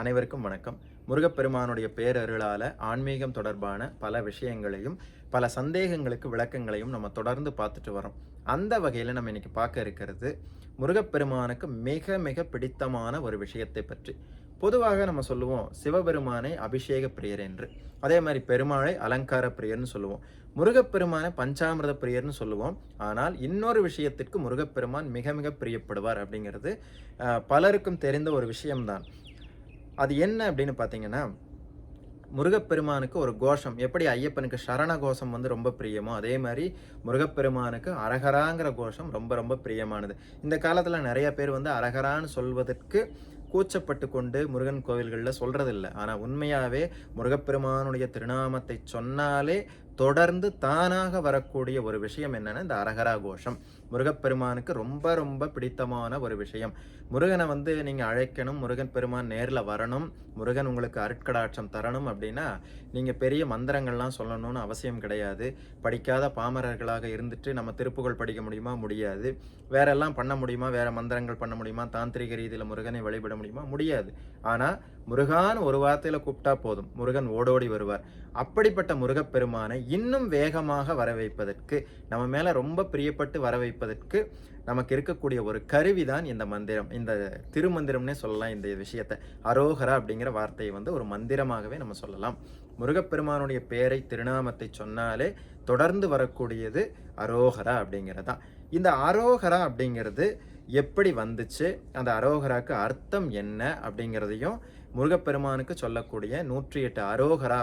அனைவருக்கும் வணக்கம். முருகப்பெருமானுடைய பேரருளால் ஆன்மீகம் தொடர்பான பல விஷயங்களையும் பல சந்தேகங்களுக்கு விளக்கங்களையும் நம்ம தொடர்ந்து பார்த்துட்டு வரோம் அந்த வகையில் நம்ம இன்னைக்கு பார்க்க இருக்கிறது முருகப்பெருமானுக்கு மிக மிக பிடித்தமான ஒரு விஷயத்தை பற்றி. பொதுவாக நம்ம சொல்லுவோம் சிவபெருமானை அபிஷேக பிரியர் என்று. அதே மாதிரி பெருமாளை அலங்கார பிரியர்னு சொல்லுவோம். முருகப்பெருமானை பஞ்சாமிரத பிரியர்னு சொல்லுவோம். ஆனால் இன்னொரு விஷயத்திற்கு முருகப்பெருமான் மிக மிக பிரியப்படுவார் அப்படிங்கிறது பலருக்கும் தெரிந்த ஒரு விஷயம்தான். அது என்ன அப்படின்னு பார்த்தீங்கன்னா முருகப்பெருமானுக்கு ஒரு கோஷம். எப்படி ஐயப்பனுக்கு சரண கோஷம் வந்து ரொம்ப பிரியமோ அதே மாதிரி முருகப்பெருமானுக்கு அரகராங்கிற கோஷம் ரொம்ப ரொம்ப பிரியமானது. இந்த காலத்தில் நிறைய பேர் வந்து அரகரான்னு சொல்வதற்கு கூச்சப்பட்டு கொண்டு முருகன் கோவில்களில் சொல்கிறதில்ல ஆனால் உண்மையாகவே முருகப்பெருமானுடைய திருநாமத்தை சொன்னாலே தொடர்ந்து தானாக வரக்கூடிய ஒரு விஷயம் என்னென்னா இந்த அரகரா கோஷம். முருகப்பெருமானுக்கு ரொம்ப ரொம்ப பிடித்தமான ஒரு விஷயம். முருகனை வந்து நீங்கள் அழைக்கணும் முருகன் பெருமான் நேரில் வரணும் முருகன் உங்களுக்கு அருட்கடாட்சம் தரணும் அப்படின்னா நீங்கள் பெரிய மந்திரங்கள்லாம் சொல்லணும்னு அவசியம் கிடையாது. படிக்காத பாமரர்களாக இருந்துட்டு நம்ம திருப்புகழ் படிக்க முடியுமா? முடியாது. வேற எல்லாம் பண்ண முடியுமா? வேற மந்திரங்கள் பண்ண முடியுமா? தாந்திரிக ரீதியில் முருகனை வழிபட முடியுமா? முடியாது. ஆனால் முருகான் ஒரு வார்த்தையில் கூப்பிட்டா போதும். முருகன் ஓடோடி வருவார். அப்படிப்பட்ட முருகப்பெருமானை இன்னும் வேகமாக வர வைப்பதற்கு நம்ம மேலே ரொம்ப பிரியப்பட்டு வர வைப்பதற்கு நமக்கு இருக்கக்கூடிய ஒரு கருவி தான் இந்த மந்திரம். இந்த திருமந்திரம்னே சொல்லலாம் இந்த விஷயத்தை. அரோகரா அப்படிங்கிற வார்த்தையை வந்து ஒரு மந்திரமாகவே நம்ம சொல்லலாம். முருகப்பெருமானுடைய பேரை திருநாமத்தை சொன்னாலே தொடர்ந்து வரக்கூடியது அரோகரா அப்படிங்கிறது தான் இந்த அரோகரா அப்படிங்கிறது எப்படி வந்துச்சு அந்த அரோகராக்கு அர்த்தம் என்ன அப்படிங்கிறதையும் முருகப்பெருமானுக்கு சொல்லக்கூடிய நூற்றி எட்டு அரோகரா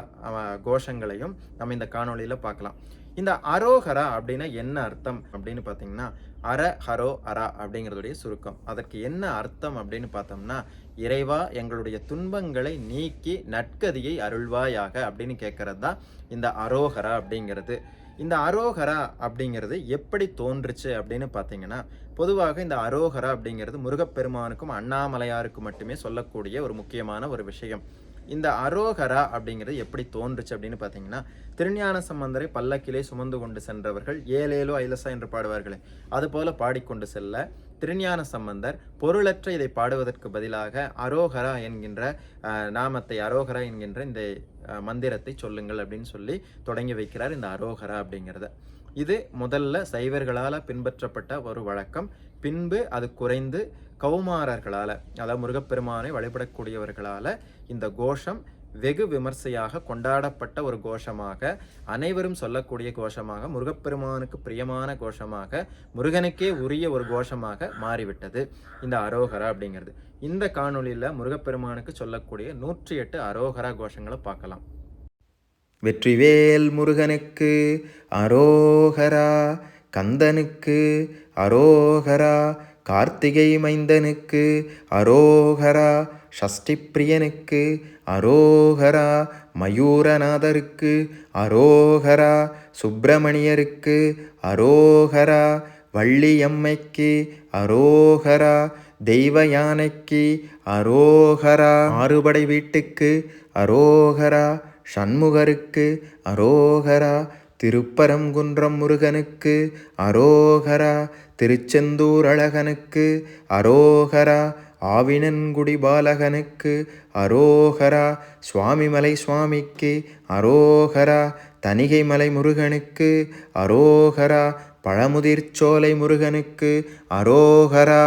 கோஷங்களையும் நம்ம இந்த காணொளியில் பார்க்கலாம். இந்த அரோகரா அப்படின்னா என்ன அர்த்தம் அப்படின்னு பார்த்தீங்கன்னா அர ஹரோ அரா அப்படிங்கிறதுடைய சுருக்கம். அதற்கு என்ன அர்த்தம் அப்படின்னு பார்த்தோம்னா இறைவா எங்களுடைய துன்பங்களை நீக்கி நற்கதியை அருள்வாயாக அப்படின்னு கேட்கறது தான் இந்த அரோகரா அப்படிங்கிறது. இந்த அரோகரா அப்படிங்கிறது எப்படி தோன்றுச்சு அப்படின்னு பார்த்தீங்கன்னா பொதுவாக இந்த அரோகரா அப்படிங்கிறது முருகப்பெருமானுக்கும் அண்ணாமலையாருக்கும் மட்டுமே சொல்லக்கூடிய ஒரு முக்கியமான ஒரு விஷயம். இந்த அரோகரா அப்படிங்கிறது எப்படி தோன்றுச்சு அப்படின்னு பார்த்தீங்கன்னா திருஞான சம்பந்தரை பல்லக்கிலே சுமந்து கொண்டு சென்றவர்கள் ஏழேலோ ஐலசா என்று பாடுவார்களே அதுபோல பாடிக்கொண்டு செல்ல திருஞான சம்பந்தர் பொருளற்ற இதை பாடுவதற்கு பதிலாக அரோகரா என்கின்ற நாமத்தை அரோகரா என்கின்ற இந்த மந்திரத்தை சொல்லுங்கள் அப்படின்னு சொல்லி தொடங்கி வைக்கிறார் இந்த அரோகரா அப்படிங்கிறத. இது முதல்ல சைவர்களால் பின்பற்றப்பட்ட ஒரு வழக்கம். பின்பு அது குறைந்து கௌமாரர்களால் அதாவது முருகப்பெருமானை வழிபடக்கூடியவர்களால் இந்த கோஷம் வெகு விமர்சையாக கொண்டாடப்பட்ட ஒரு கோஷமாக அனைவரும் சொல்லக்கூடிய கோஷமாக முருகப்பெருமானுக்கு பிரியமான கோஷமாக முருகனுக்கே உரிய ஒரு கோஷமாக மாறிவிட்டது. இந்த அரோகரா அப்படிங்கிறது. இந்த காணொளியில் முருகப்பெருமானுக்கு சொல்லக்கூடிய நூற்றி எட்டு அரோகரா கோஷங்களை பார்க்கலாம். வெற்றிவேல் முருகனுக்கு அரோகரா கந்தனுக்கு அரோகரா கார்த்திகை மைந்தனுக்கு அரோகரா ஷஷ்டிப்பிரியனுக்கு அரோகரா மயூரநாதருக்கு அரோகரா சுப்பிரமணியருக்கு அரோகரா வள்ளியம்மைக்கு அரோகரா தெய்வ யானைக்கு அரோகரா ஆறுபடை வீட்டுக்கு அரோகரா சண்முகருக்கு அரோகரா திருப்பரங்குன்றம் முருகனுக்கு அரோகரா திருச்செந்தூர் அழகனுக்கு அரோகரா ஆவினன்குடி பாலகனுக்கு அரோகரா சுவாமிமலை சுவாமிக்கு அரோகரா தணிகைமலை முருகனுக்கு அரோகரா பழமுதிர்ச்சோலை முருகனுக்கு அரோகரா.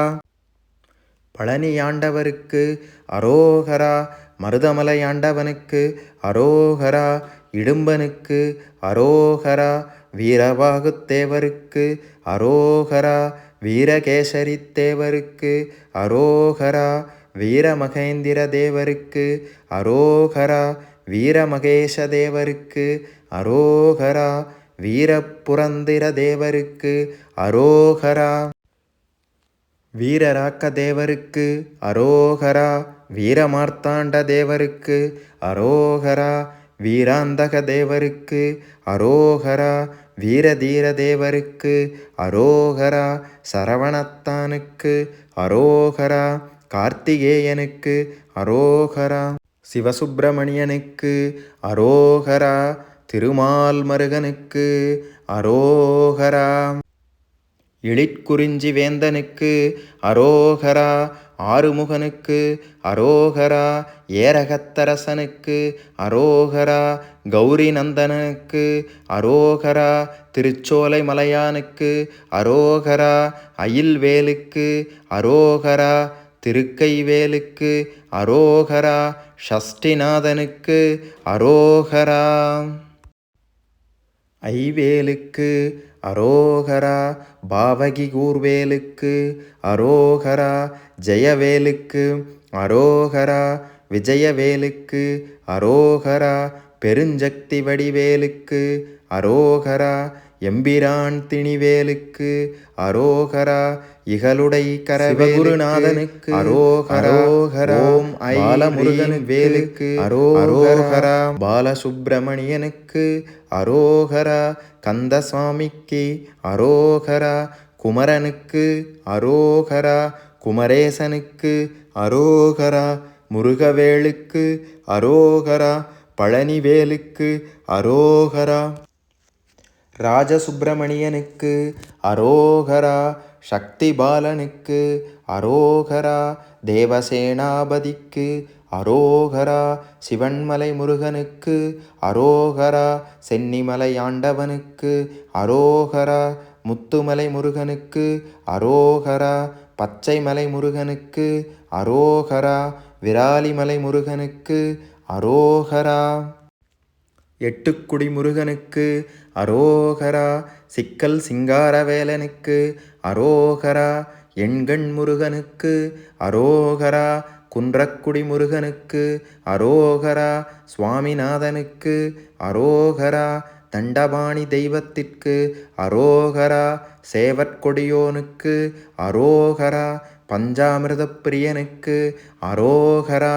பழனியாண்டவருக்கு அரோகரா மருதமலையாண்டவனுக்கு அரோகரா இடும்பனுக்கு அரோகரா வீரவாகுத்தேவருக்கு அரோகரா வீரகேசரி தேவருக்கு அரோகரா வீரமகேந்திர தேவருக்கு அரோகரா வீரமகேஷ தேவருக்கு அரோகரா வீரப்புரந்திர தேவருக்கு அரோகரா. வீரராக்க தேவருக்கு அரோகரா வீரமார்த்தாண்ட தேவருக்கு அரோகரா வீராந்தக தேவருக்கு அரோகரா வீரதீர தேவருக்கு அரோகரா சரவணத்தானுக்கு அரோகரா கார்த்திகேயனுக்கு அரோகரா சிவசுப்பிரமணியனுக்கு அரோகரா திருமால் மருகனுக்கு அரோகரா இளிற்குறிஞ்சி வேந்தனுக்கு அரோகரா ஆறுமுகனுக்கு அரோகரா ஏரகத்தரசனுக்கு அரோகரா கௌரி நந்தனுக்கு அரோகரா திருச்சோலை மலையானுக்கு அரோகரா அயில்வேலுக்கு அரோகரா திருக்கைவேலுக்கு அரோகரா ஷஷ்டிநாதனுக்கு அரோகரா. ஐவேலுக்கு அரோகரா பாவகி கூர்வேலுக்கு அரோகரா ஜெயவேலுக்கு அரோகரா விஜயவேலுக்கு அரோகரா பெருஞ்சக்தி வடிவேலுக்கு அரோகரா எம்பிரான் திணிவேலுக்கு அரோகரா இகலுடை கரவேலுநாதனுக்கு அரோகரா ஓம் பாலமுருகன் வேலுக்கு அரோகரா பாலசுப்பிரமணியனுக்கு அரோகரா கந்தசுவாமிக்கு அரோகரா குமரனுக்கு அரோகரா குமரேசனுக்கு அரோகரா முருகவேலுக்கு அரோகரா பழனிவேலுக்கு அரோகரா ராஜசுப்பிரமணியனுக்கு அரோகரா சக்தி பாலனுக்கு அரோகரா தேவசேனாபதிக்கு அரோகரா சிவன்மலை முருகனுக்கு அரோகரா சென்னிமலை ஆண்டவனுக்கு அரோகரா முத்துமலை முருகனுக்கு அரோகரா பச்சைமலை முருகனுக்கு அரோகரா விராலிமலை முருகனுக்கு அரோகரா எட்டுக்குடி முருகனுக்கு அரோகரா சிக்கல் சிங்காரவேலனுக்கு அரோகரா எண்கண் முருகனுக்கு அரோகரா குன்றக்குடி முருகனுக்கு அரோகரா சுவாமிநாதனுக்கு அரோகரா தண்டபாணி தெய்வத்திற்கு அரோகரா சேவற்கொடியோனுக்கு அரோகரா பஞ்சாமிர்த பிரியனுக்கு அரோகரா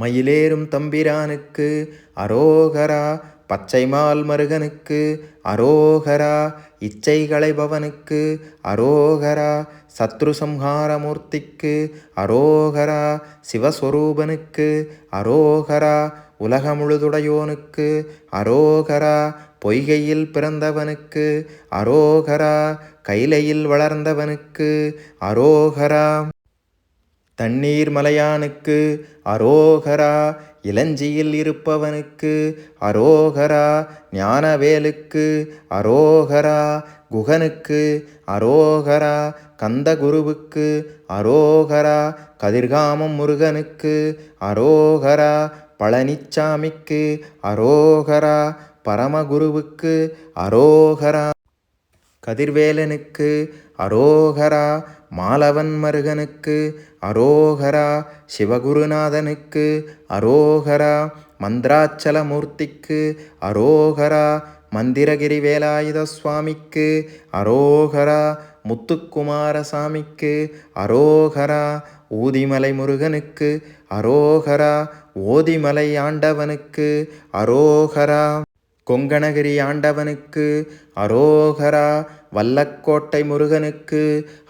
மயிலேறும் தம்பிரானுக்கு அரோகரா பச்சைமால் மருகனுக்கு அரோகரா இச்சை களைபவனுக்கு அரோகரா சத்ரு சம்ஹாரமூர்த்திக்கு அரோகரா சிவஸ்வரூபனுக்கு அரோகரா உலகமுழுதுடையோனுக்கு அரோகரா பொய்கையில் பிறந்தவனுக்கு அரோகரா கைலையில் வளர்ந்தவனுக்கு அரோகரா தண்ணீர் மலையானுக்கு அரோகரா இளஞ்சியில் இருப்பவனுக்கு அரோகரா ஞானவேலுக்கு அரோகரா குகனுக்கு அரோகரா கந்தகுருவுக்கு அரோகரா கதிர்காமம் முருகனுக்கு அரோகரா பழனிச்சாமிக்கு அரோகரா பரமகுருவுக்கு அரோகரா. கதிர்வேலனுக்கு அரோகரா மாலவன் மருகனுக்கு அரோகரா சிவகுருநாதனுக்கு அரோகரா மந்திராச்சலமூர்த்திக்கு அரோகரா மந்திரகிரி வேலாயுத சுவாமிக்கு அரோகரா முத்துக்குமாரசாமிக்கு அரோகரா ஊதிமலை முருகனுக்கு அரோகரா ஓதிமலை ஆண்டவனுக்கு அரோகரா. கொங்கணகிரி ஆண்டவனுக்கு அரோகரா வல்லக்கோட்டை முருகனுக்கு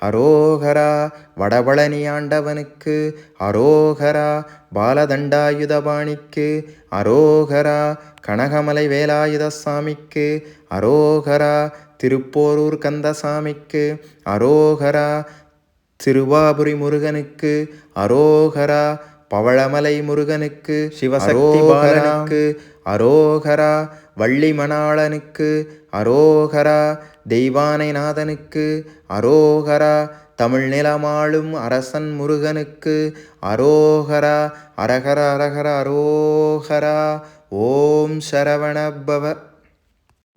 அரோகரா வடபழனி ஆண்டவனுக்கு அரோகரா பாலதண்டாயுதபாணிக்கு அரோகரா கனகமலை வேலாயுத சாமிக்கு அரோகரா திருப்போரூர் கந்தசாமிக்கு அரோகரா திருவாபுரி முருகனுக்கு அரோகரா பவளமலை முருகனுக்கு சிவசக்தி பாலனுக்கு அரோகரா வள்ளி மணாளனுக்கு அரோகரா தெய்வானைநாதனுக்கு அரோகரா தமிழ் நிலமாளும் அரசன் முருகனுக்கு அரோகரா அரகர அரகர அரோகரா ஓம் சரவணபவ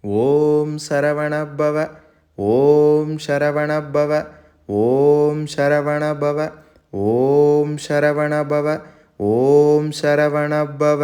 ஓம் சரவணபவ ஓம் சரவணபவ ஓம் சரவணபவ ॐ शरवण भव ॐ शरवण भव